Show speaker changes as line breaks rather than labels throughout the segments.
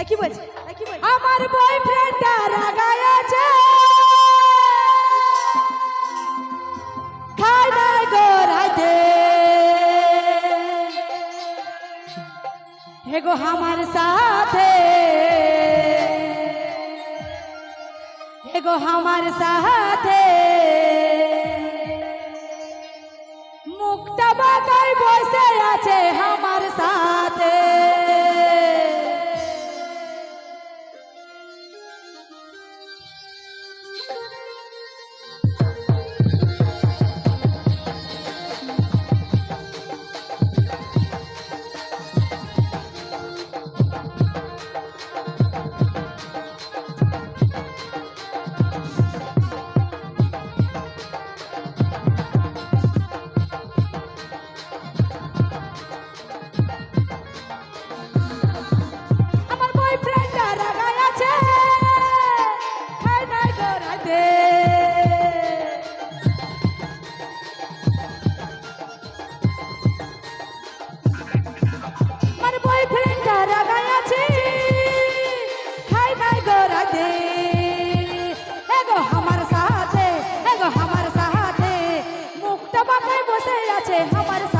হ্যাঁ, হ্যাঁ, কি বলছে? আমার বয়ফ্রেন্ডটা রাগায় আছে খানায় গোরাতে হেগো আমার সাথে। হেগো আমার সাথে। মুখটা বাতায় বসে Pode.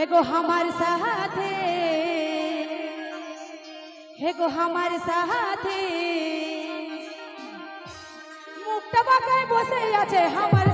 হেগো আমার সাথে হেগো আমার সাথে। মুখটা বাঁকায় বসে আছে আমার